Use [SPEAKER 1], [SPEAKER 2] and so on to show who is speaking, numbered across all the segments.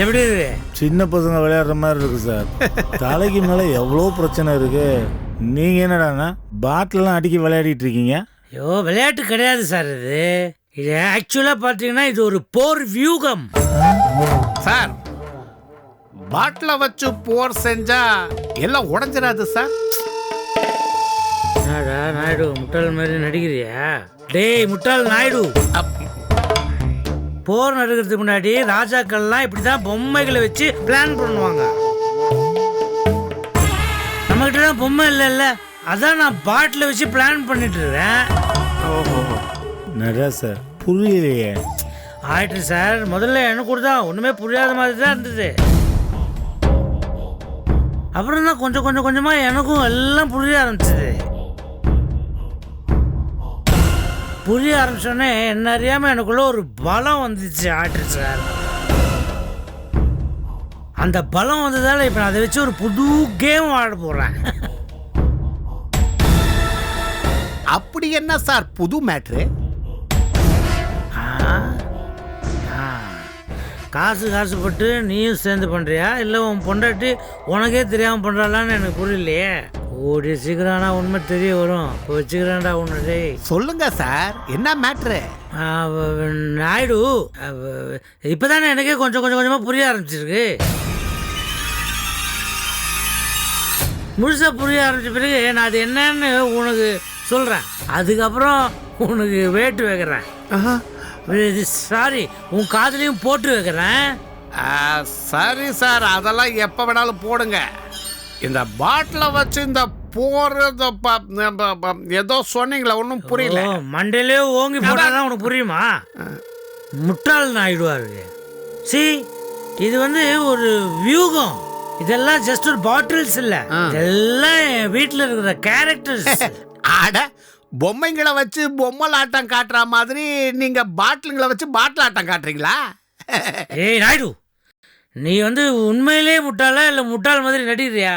[SPEAKER 1] எப்படி இருக்கு
[SPEAKER 2] சின்ன பசங்க விளையாடுற மாதிரி இருக்கு சார். தலைக்கு மேலே எவ்வளோ பிரச்சனை இருக்கு? நீங்கள் என்னடாண்ணா பாட்டிலெலாம் அடிக்கி விளையாடிட்டு இருக்கீங்க?
[SPEAKER 1] ஐயோ விளையாட்டு கிடையாது சார் இது. இது ஆக்சுவலாக பார்த்தீங்கன்னா இது ஒரு போர் வியூகம்.
[SPEAKER 3] சார் பாட்டில வச்சு போர் செஞ்சா எல்லாம் உடைஞ்சிடாது சார்.
[SPEAKER 1] என்னடா நாயுடு முட்டாள் மாதிரி நடிக்கிறியா? டேய் முட்டாள் நாயுடு.
[SPEAKER 3] அப்-
[SPEAKER 1] போர் நடக்கிறதுக்கு முன்னாடி ராஜாக்கள்லாம் இப்படி தான் பொம்மைகளை வச்சு பிளான் பண்ணுவாங்க. நம்மகிட்ட தான் பொம்மை இல்லைல்ல. அதான் நான் பாட்டில் வச்சு பிளான் பண்ணிட்டு இருக்கேன்
[SPEAKER 2] நடராஜ் சார். புரியலையே.
[SPEAKER 1] ஆயிட்டு சார் முதல்ல எனக்கு கூட தான் ஒன்றுமே புரியாத மாதிரி தான் இருந்தது. அப்புறம் தான் கொஞ்சம் கொஞ்சம் கொஞ்சமாக எனக்கும் எல்லாம் புரிய ஆரம்பிச்சது. புரிய ஆரம்பிச்சோடனே என்ன அறியாமல் எனக்குள்ளே ஒரு பலம் வந்துச்சு ஆட்டு சார் அந்த பலம் வந்ததால் இப்போ நான் அதை வச்சு ஒரு புது கேம் ஆட போகிறேன்
[SPEAKER 3] அப்படி என்ன சார் புது மேட்ரு
[SPEAKER 1] காசு காசுப்பட்டு நீயும் சேர்ந்து பண்ணுறியா இல்லை உன் பொண்டாட்டி உனக்கே தெரியாமல் பண்ணுறாளான்னு எனக்கு புரியலையே. ஓடி சீக்கிரம் ஆனால் உண்மை தெரிய வரும். வச்சுக்கிறேன்டா உன்னை
[SPEAKER 3] சொல்லுங்க சார். என்ன மேட்ரு?
[SPEAKER 1] நாயுடு இப்போ தானே எனக்கே கொஞ்சம் கொஞ்சம் கொஞ்சமாக புரிய ஆரம்பிச்சிருக்கு. முழுசாக புரிய ஆரம்பிச்ச பிறகு நான் அது என்னன்னு உனக்கு சொல்கிறேன் அதுக்கப்புறம் உனக்கு வேட்டு வைக்கிறேன். இது சாரி உன் காதுலையும் போட்டு வைக்கிறேன்.
[SPEAKER 3] சரி சார் அதெல்லாம் எப்போ வேணாலும் போடுங்க. இந்த பாட்டில வச்சு இந்த போர் இந்த ப- ப- ப- ஏதோ சொன்னீங்களே ஒன்றும் புரியல.
[SPEAKER 1] மண்டையிலே ஓங்கி போட்டாதான் உனக்கு புரியுமா? முட்டாள் நாயுடுவா இருக்கு சி இது வந்து ஒரு வியூகம். இதெல்லாம் ஜஸ்ட் ஒரு பாட்டில்ஸ் இல்ல. இதெல்லாம் வீட்டில் இருக்கிற கேரக்டர்ஸ்
[SPEAKER 3] ஆட பொம்மைங்களை வச்சு பொம்மலாட்டம் காட்டுற மாதிரி நீங்க பாட்டிலுங்களை வச்சு பாட்டில் ஆட்டம் காட்டுறீங்களா?
[SPEAKER 1] ஏய் நாயுடு நீ வந்து உண்மையிலே முட்டாளா இல்ல முட்டாள் மாதிரி நடிக்கிறியா?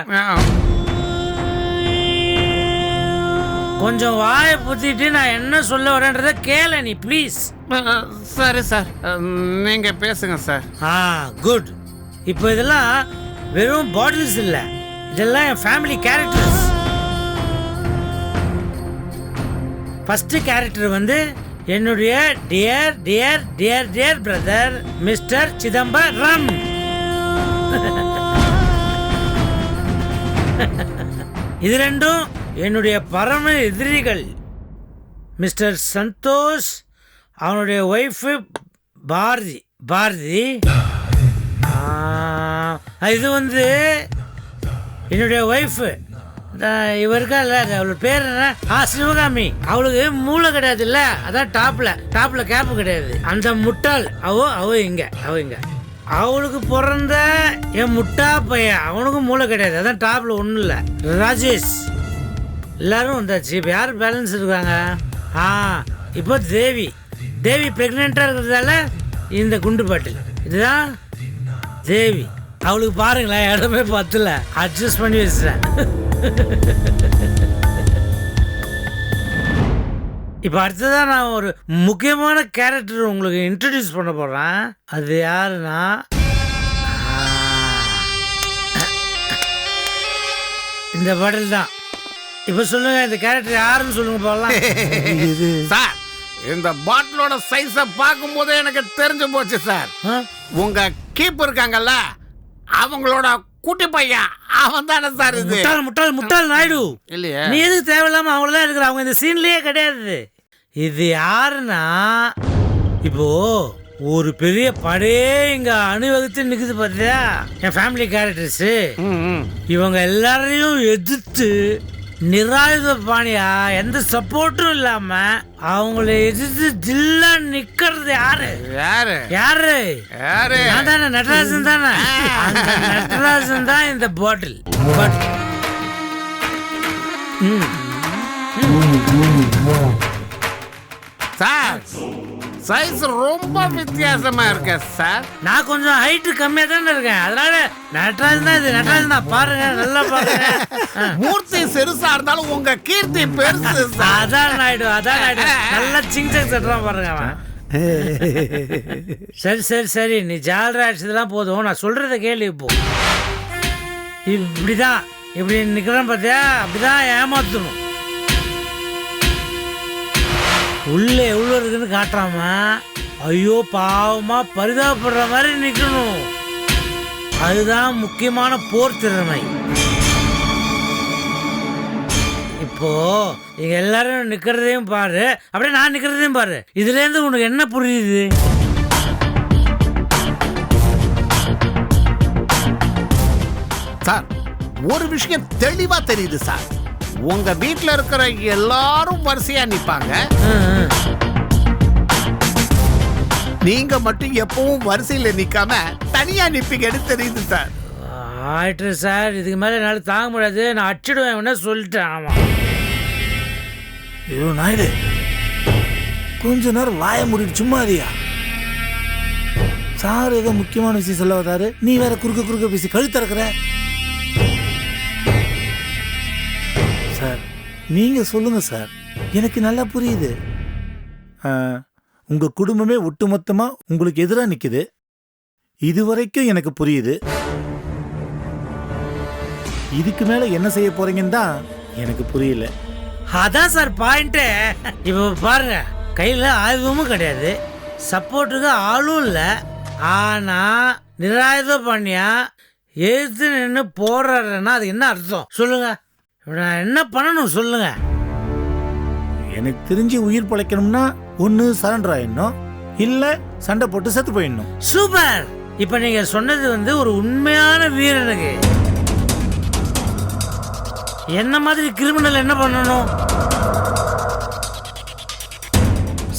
[SPEAKER 1] கொஞ்சம் வாயை புத்திட்டு நான் என்ன சொல்ல வரேன்றத கேள நீ ப்ளீஸ்
[SPEAKER 3] சரி சார். நீங்க பேசுங்க சார்.
[SPEAKER 1] ஆ குட் இப்போ இதெல்லாம் வெறும் பாட்டில்ஸ் இல்ல. இதெல்லாம் என் ஃபேமிலி கேரக்டர்ஸ் ஃபர்ஸ்ட் கேரக்டர் வந்து என்னுடைய dear dear dear dear brother mister Chidambaram இது ரெண்டும் என்னுடைய பரம எதிரிகள் மிஸ்டர் சந்தோஷ் அவனுடைய ஒய்ஃபு பாரதி பாரதி. இது வந்து என்னுடைய ஒய்ஃபு இவ இருக்கா அவளோட பேர் என்ன ஆ சிவகாமி. அவளுக்கு மூளை கிடையாது இல்ல அதான் டாப்ல. டாப்ல கேப்பு கிடையாது. அந்த முட்டாள். அவோ அவ இங்க அவ இங்க. அவளுக்கு பிறந்த என் முட்டா பையன். அவனுக்கும் மூளை கிடையாது. அதான் டாப்ல ஒன்றும் இல்லை. ராஜேஷ். எல்லாரும் வந்தாச்சு. இப்போ யார் பேலன்ஸ் இருக்காங்க? ஆ இப்போ தேவி. தேவி ப்ரெக்னெண்ட்டாக இருக்கிறதால இந்த குண்டு பாட்டில். இதுதான் தேவி. அவளுக்கு பாருங்களேன் இடமே பத்தல. அட்ஜஸ்ட் பண்ணி வச்சுட்டேன். இப்போ அடுத்ததான் நான் ஒரு முக்கியமான கேரக்டர் உங்களுக்கு இன்ட்ரடியூஸ் பண்ண போகிறேன் அது யாருன்னா இந்த பாட்டில் தான். இப்போ சொல்லுங்க இந்த கேரக்டர் யாருன்னு சொல்லுங்க போகலாம்
[SPEAKER 3] சார் இந்த பாட்டிலோட சைஸை பார்க்கும்போதே எனக்கு தெரிஞ்சு போச்சு சார்? உங்க கீப் இருக்காங்கல்ல அவங்களோட குட்டி பையன் அவன் தானே சார் இது.
[SPEAKER 1] முட்டாள் முட்டாள் முட்டாள் நாயுடு.
[SPEAKER 3] இல்லையே.
[SPEAKER 1] நீ எதுக்கு தேவையில்லாம அவங்கள தான் இருக்கிற? அவங்க இந்த சீன்லயே கிடையாது. இது யாருன்னா இப்போ ஒரு பெரிய படையே இங்க அணிவகுத்து நிக்குது பார்த்தியா என் ஃபேமிலி கேரக்டர்ஸ். இவங்க எல்லாரையும் எதிர்த்து நிராயுத பாணியா எந்த சப்போர்ட்டும் இல்லாம அவங்கள எதிர்த்து ஜில்லா நிக்கிறது யாரு?
[SPEAKER 3] யாரு?
[SPEAKER 1] யாரு?
[SPEAKER 3] யாரு?
[SPEAKER 1] நான் தானே நடராஜன் தானே? அந்த நடராஜன் தான் இந்த பாட்டில். ம்
[SPEAKER 3] சார் சைஸ் ரொம்ப வித்தியாசமா இருக்க சார்
[SPEAKER 1] நான் கொஞ்சம் ஹைட்டு கம்மியாக தானே இருக்கேன். அதனால நடராஜன் தான் இது. நடராஜன் தான். பாருங்க நல்லா பாருங்க.
[SPEAKER 3] மூர்த்தி சிறுசா இருந்தாலும் உங்க கீர்த்தி பெருசு
[SPEAKER 1] அதான் நாயுடு அதான் நாயுடு நல்லா சிங் சங் சட்டுறான் பாருங்க அவன். சரி சரி சரி. நீ ஜாலரா அடிச்சதெல்லாம் போதும். நான் சொல்றத கேளு இப்போ. இப்படிதான். இப்படி நிக்கிறேன் பார்த்தியா அப்படிதான் ஏமாத்தணும். உள்ள எவ்வளோ இருக்குன்னு காட்டுறாம ஐயோ பாவமா பரிதாபப்படுற மாதிரி நிற்கணும் அதுதான் முக்கியமான போர் திறமை. இப்போ இங்க எல்லாரும் நிக்கிறதையும் பாரு. அப்படியே நான் நிக்கிறதையும் பாரு. இதுல இருந்து உனக்கு என்ன புரியுது?
[SPEAKER 3] சார் ஒரு விஷயம் தெளிவா தெரியுது சார். உங்க வீட்ல இருக்கிற எல்லாரும் வரிசையா நிப்பாங்க. நீங்க மட்டும் எப்பவும் வரிசையில நிக்காம தனியா நிப்பீங்கன்னு தெரியுது சார்.
[SPEAKER 1] ஆயிட்டு சார். இதுக்கு மேலே என்னால் தாங்க முடியாது. நான் அடிச்சிடுவேன் வேணா சொல்லிட்டேன். ஆமாம்
[SPEAKER 2] ஐயோ நாயுடு. கொஞ்ச நேரம் வாய மூடிட்டு சும்மா இருயா சார் ஏதோ முக்கியமான விஷயம் சொல்ல வந்தாரு நீ வேற குறுக்க குறுக்க பேசி கழுத்திறக்குற சார். நீங்கள் சொல்லுங்கள் சார். எனக்கு நல்லா புரியுது. உங்கள் குடும்பமே ஒட்டுமொத்தமாக உங்களுக்கு எதிராக நிக்குது. இதுவரைக்கும் எனக்கு புரியுது. இதுக்கு மேலே என்ன செய்ய போறீங்கன்னு தான் எனக்கு புரியல.
[SPEAKER 1] அதான் சார் பாயிண்ட்டு இப்போ பாருங்க கையில் ஆயுதமும் கிடையாது. சப்போர்ட்டுக்கு ஆளும் இல்லை. ஆனால் நிராயுத பண்ணியா எதிர்த்து நின்று போடுறேன்னா அது என்ன அர்த்தம்? சொல்லுங்கள் நான் என்ன பண்ணணும் சொல்லுங்க.
[SPEAKER 2] எனக்கு தெரிஞ்சு உயிர் பிழைக்கணும்னா ஒன்று சரண்டர் ஆயிடணும். இல்லை சண்டை போட்டு செத்து போயிடணும்.
[SPEAKER 1] சூப்பர் இப்போ நீங்கள் சொன்னது வந்து ஒரு உண்மையான வீரனுக்கு என்ன மாதிரி கிரிமினல் என்ன பண்ணணும்?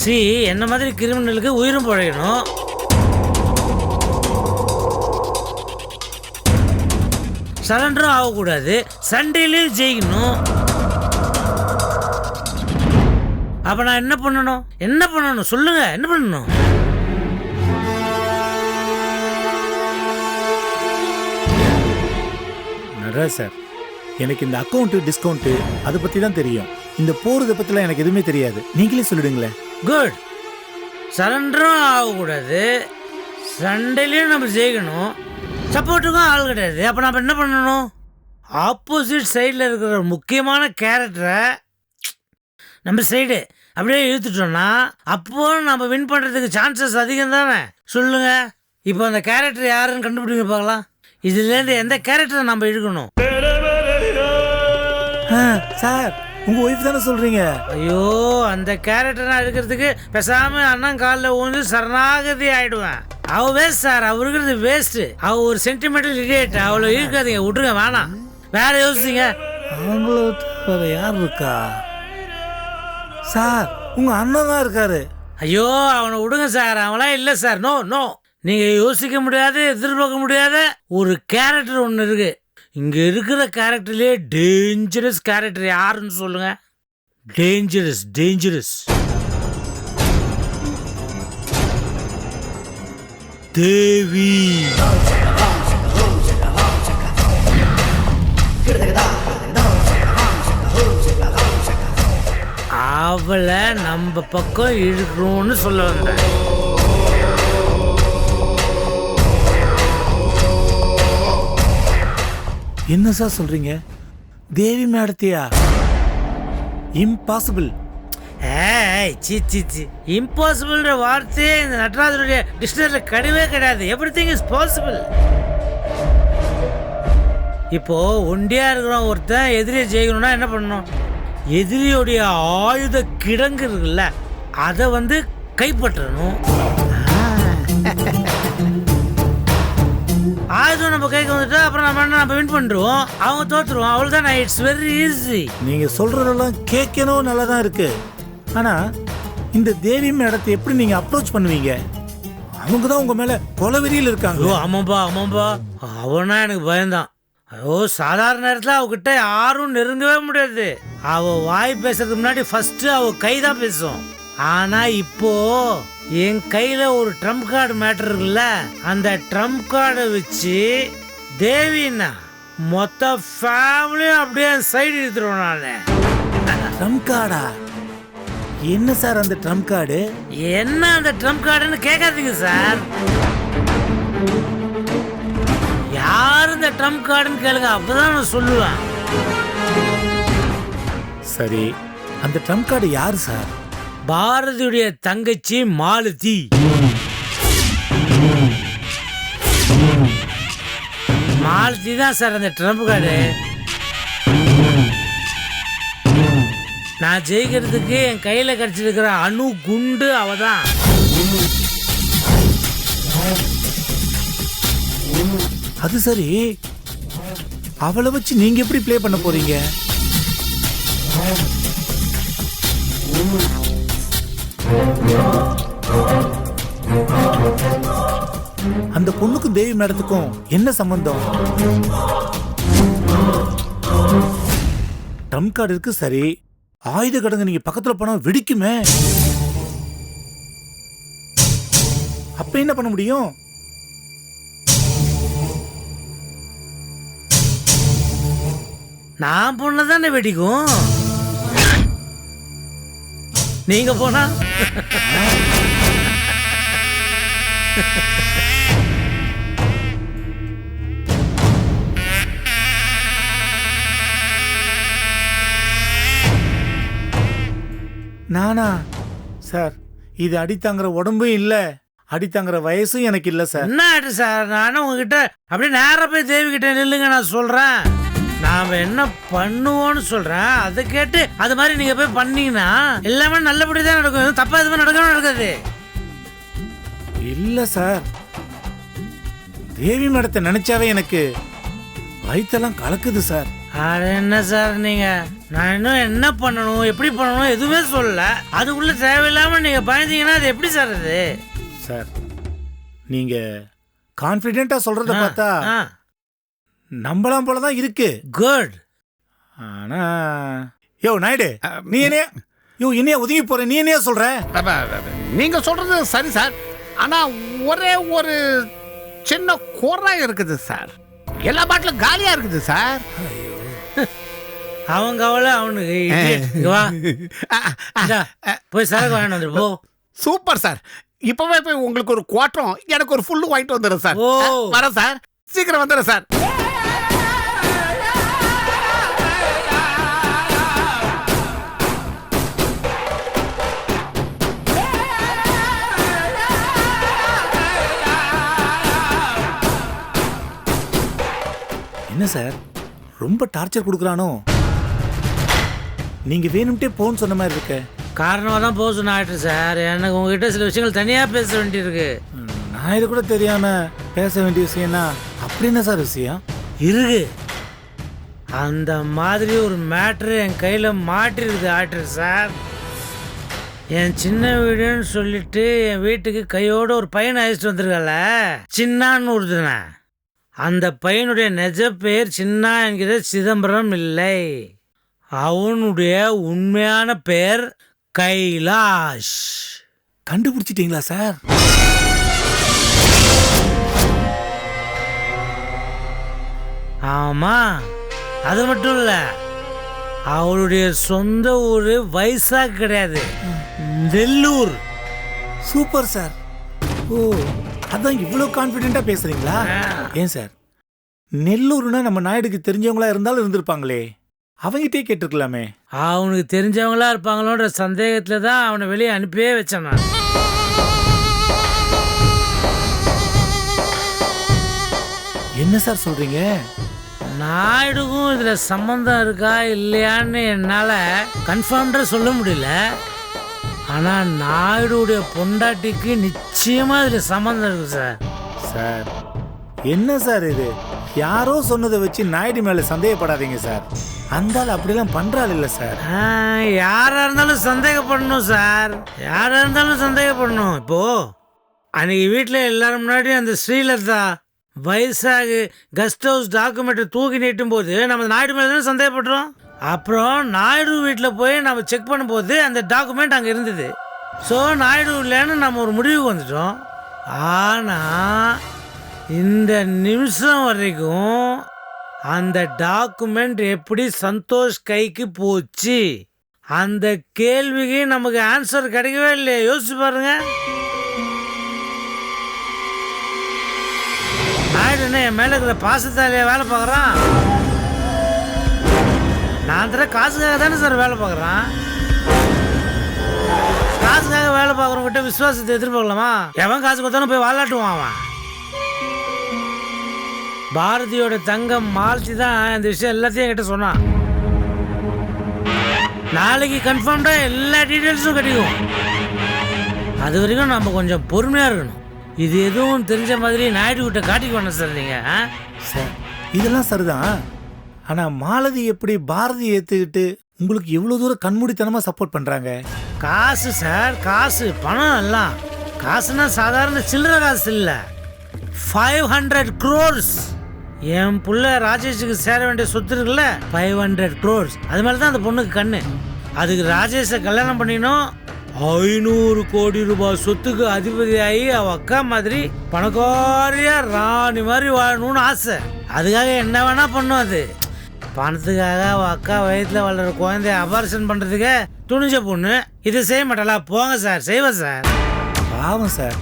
[SPEAKER 1] சி என்ன மாதிரி கிரிமினலுக்கு உயிரும் பழையணும் சரண்டரும் ஆகக்கூடாது. சண்டையிலையும் ஜெயிக்கணும். அப்ப நான் என்ன பண்ணணும்? என்ன பண்ணணும்? சொல்லுங்க. என்ன பண்ணணும்?
[SPEAKER 2] சார் எனக்கு இந்த அக்கௌண்ட்டு டிஸ்கவுண்ட்டு அதை பற்றி தான் தெரியும். இந்த போர் இதை பற்றிலாம் எனக்கு எதுவுமே தெரியாது. நீங்களே சொல்லிடுங்களேன்.
[SPEAKER 1] குட் சரண்டரும் ஆகக்கூடாது. சண்டையிலையும் நம்ம ஜெயிக்கணும். சப்போர்ட்டுக்கும் ஆள் கிடையாது. அப்போ நம்ம என்ன பண்ணணும்? ஆப்போசிட் சைடில் இருக்கிற ஒரு முக்கியமான கேரக்டரை நம்ம சைடு அப்படியே இழுத்துட்டோம்னா அப்போ நம்ம வின் பண்ணுறதுக்கு சான்சஸ் அதிகம் தானே? சொல்லுங்க. இப்போ அந்த கேரக்டர் யாருன்னு கண்டுபிடிங்க பார்க்கலாம். இதுலேருந்து எந்த கேரக்டரை நம்ம இழுக்கணும்?
[SPEAKER 2] சார் உங்கள் ஒய்ஃப் தானே சொல்கிறீங்க
[SPEAKER 1] ஐயோ அந்த கேரக்டர் நான் எடுக்கிறதுக்கு பேசாம அண்ணன் காலில் ஊந்து சரணாகதி ஆயிடுவேன். அவ வேஸ்ட் சார் அவ இருக்கிறது வேஸ்ட் அவ ஒரு சென்டிமெண்டல் இடியேட் அவளை இருக்காதீங்க விட்டுருங்க வேணாம். வேற யோசிங்க.
[SPEAKER 2] அவங்கள யார் இருக்கா? சார் உங்கள் அண்ணன் தான் இருக்காரு.
[SPEAKER 1] ஐயோ அவனை விடுங்க சார் அவன்லாம் இல்லை சார் நோ நோ நீங்க யோசிக்க முடியாது எதிர்பார்க்க முடியாத ஒரு கேரக்டர் ஒன்று இருக்கு. இங்கே இருக்கிற கேரக்டர்லேயே டேஞ்சரஸ் கேரக்டர் யாருன்னு சொல்லுங்க? Dangerous dangerous Devi. அவளை நம்ம பக்கம் இழுக்கணும்னு சொல்ல வந்தேன்.
[SPEAKER 2] என்ன சார் சொல்கிறீங்க தேவி மேடத்தியா? இம்பாசிபிள்
[SPEAKER 1] ஏய் சி சி சி. இம்பாசிபிள்ன்ற வார்த்தையே இந்த நடராஜனுடைய டிக்ஷனரியில் கிடையவே கிடையாது. எவ்ரி திங் இஸ் பாசிபிள் இப்போ ஒண்டியா இருக்கிறோம் ஒருத்தன் எதிரியை ஜெயிக்கணும்னா என்ன பண்ணணும்? எதிரியுடைய ஆயுத கிடங்கு இருக்குல்ல அதை வந்து கைப்பற்றணும். ஆயுதம் நம்ம கைக்கு வந்துட்டா அப்புறம் நம்ம என்ன நம்ம வின் பண்ணிடுவோம். அவங்க தோத்துருவோம். அவ்வளோதான் இட்ஸ் வெரி ஈஸி
[SPEAKER 2] நீங்கள் சொல்கிறதெல்லாம் கேட்கணும் நல்லா தான் இருக்கு. ஆனால் இந்த தேவி மேடத்தை எப்படி நீங்கள் அப்ரோச் பண்ணுவீங்க? அவங்க தான் உங்கள் மேலே கொலவெறியில் இருக்காங்க.
[SPEAKER 1] ஐயோ ஆமாம்பா ஆமாம்பா. அவனா எனக்கு பயந்தான். ஐயோ சாதாரண நேரத்தில் அவகிட்ட யாரும் நெருங்கவே முடியாது. அவ வாய் பேசுறதுக்கு முன்னாடி ஃபர்ஸ்ட் அவ கை தான் பேசும். ஆனா இப்போ என் கையில ஒரு ட்ரம்ப் கார்டு மேட்டர் இருக்குல்ல அந்த ட்ரம்ப் கார்டை வச்சு தேவின்னா மொத்த ஃபேமிலியும் அப்படியே சைடு எடுத்துருவேன் நான்.
[SPEAKER 2] ரம்காடா என்ன சார் அந்த ட்ரம் கார்டு
[SPEAKER 1] என்ன அந்த ட்ரம்ப் கார்டுன்னு கேட்காதீங்க சார். யார் இந்த ட்ரம்ப் கார்டுன்னு கேளுங்க அப்பதான் நான் சொல்லுவேன்.
[SPEAKER 2] சரி அந்த ட்ரம் கார்டு யார் சார்?
[SPEAKER 1] பாரதியுடைய தங்கச்சி மாலதி. மாலதி தான் சார் அந்த ட்ரம்ப் கார்டு நான் ஜெயிக்கிறதுக்கு என் கையில் கிடச்சிருக்கிற அணு குண்டு அவ தான்
[SPEAKER 2] அது சரி. அவளை வச்சு நீங்க எப்படி ப்ளே பண்ண போறீங்க? அந்த பொண்ணுக்கும் தேவி மேடத்துக்கும் என்ன சம்பந்தம்? ட்ரம் கார்டு இருக்கு சரி. ஆயுத கடங்க நீங்க பக்கத்துல போனா வெடிக்குமே. அப்ப என்ன பண்ண முடியும்?
[SPEAKER 1] நான் பொண்ணு தானே வெடிக்கும்? நீங்க போனா?
[SPEAKER 2] நானா? சார் இது அடித்தாங்கிற உடம்பும் இல்ல. அடித்தாங்கிற வயசும் எனக்கு இல்ல சார்.
[SPEAKER 1] என்ன ஆயிட்டு சார்? நானும் உங்ககிட்ட அப்படியே நேரா போய் தேவி கிட்ட நில்லுங்க நான் சொல்றேன். நாம என்ன பண்ணுவோம்னு சொல்றேன் அதை கேட்டு அது மாதிரி நீங்க போய் பண்ணீங்கன்னா எல்லாமே நல்லபடி தான் நடக்கும். தப்பா எதுவுமே நடக்கவே நடக்காது.
[SPEAKER 2] இல்ல சார். தேவி மேடத்தை நினைச்சாவே எனக்கு வயித்தெல்லாம் கலக்குது சார்.
[SPEAKER 1] அது என்ன சார் நீங்க? நான் இன்னும் என்ன பண்ணணும் எப்படி பண்ணணும் எதுவுமே சொல்லல. அதுக்குள்ள தேவையில்லாம நீங்க பயந்தீங்கன்னா அது எப்படி சார் அது?
[SPEAKER 2] சார் நீங்க கான்பிடென்ட்டா சொல்றத பார்த்தா நம்பலாம் போல தான் இருக்கு.
[SPEAKER 1] குட்
[SPEAKER 2] ஆனா யோ நாயுடு நீ என்னைய யோ என்னைய ஒதுங்கி போற நீ என்னைய சொல்ற?
[SPEAKER 3] நீங்க சொல்றது சரி சார். ஆனா ஒரே ஒரு சின்ன குறை இருக்குது சார். எல்லா பாட்டிலும் காலியா இருக்குது சார்.
[SPEAKER 1] அவன் கவலை அவனுக்கு. போய் சரக்கு வாங்கிட்டு வந்துரு போ.
[SPEAKER 3] Super sir. இப்பவே போய் உங்களுக்கு ஒரு குவாட்டரும் எனக்கு ஒரு ஃபுல்லு வாங்கிட்டு வந்துடுறேன் சார். வரேன் சார். சீக்கிரம் வந்துடுறேன் சார்.
[SPEAKER 2] என்ன சார்? ரொம்ப டார்ச்சர் கொடுக்குறானோ? நீங்க வேணும்ட்டே போன்னு சொன்ன மாதிரி இருக்க.
[SPEAKER 1] காரணமாக தான் போக சொன்ன ஆயிட்டு சார். எனக்கு உங்ககிட்ட சில விஷயங்கள் தனியாக பேச வேண்டியிருக்கு.
[SPEAKER 2] நான் இது கூட தெரியாம பேச வேண்டிய விஷயம்னா அப்படி என்ன சார் விஷயம்?
[SPEAKER 1] இருக்கு. அந்த மாதிரி ஒரு மேட்ரு என் கையில் மாட்டிருக்குது ஆக்டர் சார். என் சின்ன வீடுன்னு சொல்லிட்டு என் வீட்டுக்கு கையோட ஒரு பையனை அழைச்சிட்டு வந்திருக்கல சின்னான்னு ஒருத்தன அந்த பையனுடைய நிஜ பெயர் சின்னா என்கிற சிதம்பரம் இல்லை. அவனுடைய உண்மையான பெயர் கைலாஷ்.
[SPEAKER 2] கண்டுபிடிச்சிட்டீங்களா சார்?
[SPEAKER 1] ஆமா அது மட்டும் இல்ல அவளுடைய சொந்த ஊரு வைசாக் கிடையாது. நெல்லூர்.
[SPEAKER 2] Super sir. ஓ. அதான் இவ்வளவு கான்ஃபிடென்ட்டா பேசுறீங்களா? ஏன் சார்? நெல்லூர்னா நம்ம நாயுடுக்கு தெரிஞ்சவங்களா இருந்தாலும் இருந்திருப்பாங்களே. அவங்கிட்டே கேட்டிருக்கலாமே.
[SPEAKER 1] அவனுக்கு தெரிஞ்சவங்களா இருப்பாங்களோன்ற சந்தேகத்துல தான் அவனை வெளியே அனுப்பியே வச்சேன் நான்.
[SPEAKER 2] என்ன சார் சொல்றீங்க?
[SPEAKER 1] நாயுடுக்கும் இதுல சம்பந்தம் இருக்கா இல்லையான்னு என்னால கன்ஃபார்ம்டா சொல்ல முடியல. ஆனா நாயுடுடைய பொண்டாட்டிக்கு நிச்சயமா இதுல சம்பந்தம் இருக்கு சார்
[SPEAKER 2] சார் என்ன சார் இது? யாரோ சொன்னதை வச்சு நாயுடு மேல சந்தேகப்படாதீங்க சார். அந்த ஆள் அப்படிலாம் பண்றாள் இல்ல சார்.
[SPEAKER 1] ஆ, யாரா இருந்தாலும் சந்தேகப்படணும் சார். யாரா இருந்தாலும் சந்தேகப்படணும். இப்போ அன்னைக்கு வீட்டில் எல்லாரும் முன்னாடி அந்த ஸ்ரீலதா வைசாகு கெஸ்ட் ஹவுஸ் டாக்குமெண்ட்டை தூக்கி நீட்டும் போது நம்ம நாயுடு மேலே தானே சந்தேகப்படுறோம்? அப்புறம் நாயுடு வீட்டில் போய் நம்ம செக் பண்ணும்போது அந்த டாக்குமெண்ட் அங்கே இருந்தது. ஸோ நாயுடு இல்லைன்னு நம்ம ஒரு முடிவுக்கு வந்துட்டோம். ஆனால் இந்த நிமிஷம் வரைக்கும் அந்த டாக்குமெண்ட் எப்படி சந்தோஷ் கைக்கு போச்சு? அந்த கேள்விக்கு நமக்கு ஆன்சர் கிடைக்கவே இல்லையே. யோசிச்சு பாருங்க. நாயுடு என்ன என் மேலே இருக்கிற பாசத்தாலேயே வேலை பார்க்குறான்? நான் தர காசுக்காக தானே சார் வேலை பார்க்குறான். காசுக்காக வேலை பார்க்குறவங்கிட்ட விசுவாசத்தை எதிர்பார்க்கலாமா? எவன் காசு கொடுத்தாலும் போய் வாழாட்டுவான் அவன். பாரதியோட தங்கம் மாலத்தி தான் இந்த விஷயம் எல்லாத்தையும் என்கிட்ட சொன்னான். நாளைக்கு கன்ஃபார்ம்டாக எல்லா டீட்டெயில்ஸும் கிடைக்கும். அது வரைக்கும் நம்ம கொஞ்சம் பொறுமையாக இருக்கணும். இது எதுவும் தெரிஞ்ச மாதிரி நாயுடு கிட்ட காட்டிக்கு வேணும் சார் நீங்கள்
[SPEAKER 2] சார் இதெல்லாம் சரிதான். ஆனா மாலதி எப்படி பாரதி ஏத்துக்கிட்டு உங்களுக்கு இவ்வளவு தூரம் கண்மூடித்தனமா சப்போர்ட் பண்றாங்க?
[SPEAKER 1] காசு சார் காசு பணம் எல்லாம். காசுனா சாதாரண சில்லற காசு இல்லை. ஃபைவ் ஹண்ட்ரட் க்ரோர்ஸ் என் புள்ள ராஜேஷுக்கு சேர வேண்டிய சொத்து இருக்குல்ல? ஃபைவ் ஹண்ட்ரட் க்ரோர்ஸ் அது மேலே தான் அந்த பொண்ணுக்கு கண்ணு. அதுக்கு ராஜேஷை கல்யாணம் பண்ணினோம். ஐநூறு கோடி ரூபாய் சொத்துக்கு அதிபதியாகி அவ அக்கா மாதிரி பணக்காரியா ராணி மாதிரி வாழணும்னு ஆசை. அதுக்காக என்ன வேணா பண்ணும் அது. பணத்துக்காக அக்கா வயிற்றுல வளர்ற குழந்தைய அபார்ஷன் பண்றதுக்கு துணிஞ்ச பொண்ணு. இது செய்ய மாட்டாளா? போங்க சார் செய்வேன் சார்.
[SPEAKER 2] பாவம் சார்.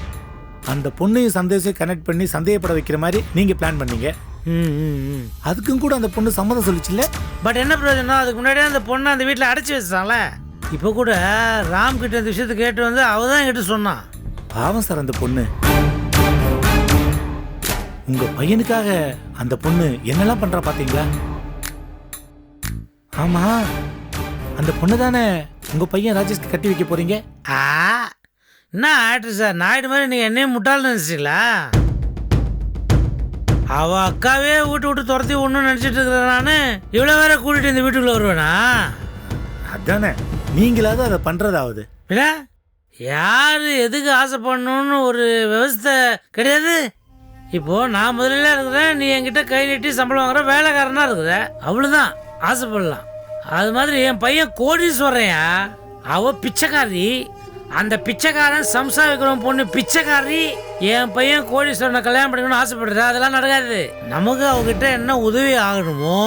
[SPEAKER 2] அந்த பொண்ணையும் சந்தேஷம் கனெக்ட் பண்ணி சந்தேகப்பட வைக்கிற மாதிரி நீங்க பிளான் பண்ணீங்க. அதுக்கும் கூட அந்த பொண்ணு சம்மதம் சொல்லிச்சுல்ல?
[SPEAKER 1] பட் என்ன பிரயோஜனம்? அதுக்கு முன்னாடியே அந்த பொண்ணை அந்த வீட்டில் அடைச்சி வச்சிட்டாங்களே இப்போ கூட ராம் கிட்ட இந்த விஷயத்தை கேட்டு வந்து அவ தான் என்கிட்ட சொன்னான்.
[SPEAKER 2] பாவம் சார் அந்த பொண்ணு. உங்க பையனுக்காக அந்த பொண்ணு என்னெல்லாம் பண்றா பாத்தீங்களா? ஆமா. அந்த பொண்ணு தானே உங்க பையன் ராஜேஷ்க்கு கட்டி வைக்க போறீங்க?
[SPEAKER 1] ஆ என்ன ஆயிட்டு சார்? நாயுடு மாதிரி நீங்கள் என்னையும் முட்டாள்னு நினச்சிங்களா அவ அக்காவே வீட்டு விட்டு துரத்தி ஒன்றும் நினச்சிட்டு இருக்கிறேன் நான் இவ்வளோ வேற கூட்டிட்டு இந்த வீட்டுக்குள்ளே வருவேனா?
[SPEAKER 2] அதானே. நீங்களாவது அதை பண்றதாவது.
[SPEAKER 1] இல்லை யார் எதுக்கு ஆசைப்படணும்னு ஒரு விவஸ்தை கிடையாது. இப்போ நான் முதல்ல இருக்கிறேன் நீ என்கிட்ட கை நீட்டி சம்பளம் வாங்குற வேலைக்காரனா இருக்குத அவ்வளோதான் ஆசைப்படலாம். அது மாதிரி என் பையன் கோடீஸ்வரையா அவ பிச்சைக்காரி. அந்த பிச்சைக்காரன் சம்சா விக்ரம் பொண்ணு பிச்சைக்காரி. என் பையன் கோடீஸ்வரனை கல்யாணம் பண்ணிக்கணும்னு ஆசைப்படுறது அதெல்லாம் நடக்காது. நமக்கு அவகிட்ட என்ன உதவி ஆகணுமோ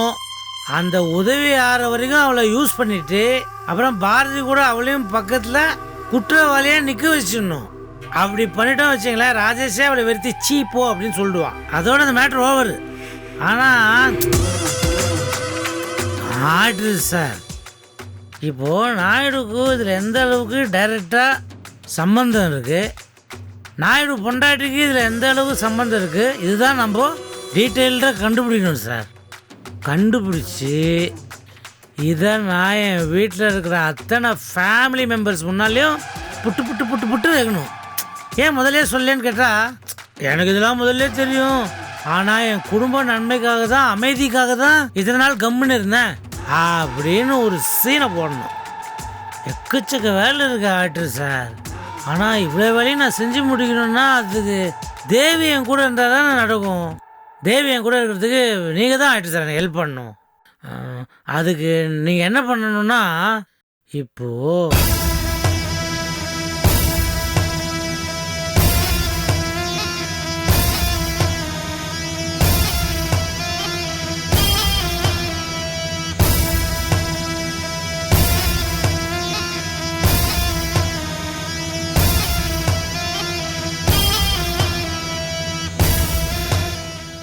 [SPEAKER 1] அந்த உதவி ஆகிற வரைக்கும் அவளை யூஸ் பண்ணிட்டு அப்புறம் பாரதி கூட அவளையும் பக்கத்தில் குற்றவாளியாக நிற்க வச்சிடணும். அப்படி பண்ணிட்டோம் வச்சுங்களேன் ராஜேஷே அவளை வெறுத்தி சீ போ அப்படின்னு சொல்லிடுவான் அதோட அந்த மேட்ரு ஓவர் ஆனால் ஆட்ரு சார். இப்போ நாயுடுக்கு இதில் எந்த அளவுக்கு டைரெக்டாக சம்பந்தம் இருக்குது நாயுடு பொண்டாட்டிக்கு இதில் எந்த அளவுக்கு சம்பந்தம் இருக்குது இதுதான் நம்ம டீட்டெயில்டாக கண்டுபிடிக்கணும் சார். கண்டுபிடிச்சி இதை நான் என் வீட்டில் இருக்கிற அத்தனை ஃபேமிலி மெம்பர்ஸ் முன்னாலேயும் புட்டு புட்டு புட்டு புட்டு வைக்கணும். ஏன் முதல்ல சொல்லேன்னு கேட்டால் எனக்கு இதெல்லாம் முதல்ல தெரியும். ஆனால் என் குடும்ப நன்மைக்காக தான் அமைதிக்காக தான் இதனால் நாள் கம்முன்னு இருந்தேன். அப்படின்னு ஒரு சீனை போடணும். எக்கச்சக்க வேலை இருக்கு ஆக்டர் சார். ஆனால் இவ்வளோ வேலையும் நான் செஞ்சு முடிக்கணும்னா அதுக்கு தேவி என் கூட இருந்தால் தானே நடக்கும். தேவி என் கூட இருக்கிறதுக்கு நீங்கள் தான் ஆக்டர் சார் எனக்கு ஹெல்ப் பண்ணணும். அதுக்கு நீங்கள் என்ன பண்ணணும்னா இப்போது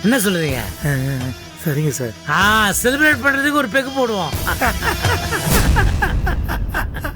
[SPEAKER 1] என்ன சொல்கிறீங்க
[SPEAKER 2] சரிங்க சார்.
[SPEAKER 1] ஆ செலிப்ரேட் பண்ணுறதுக்கு ஒரு பெக்கு போடுவோம்.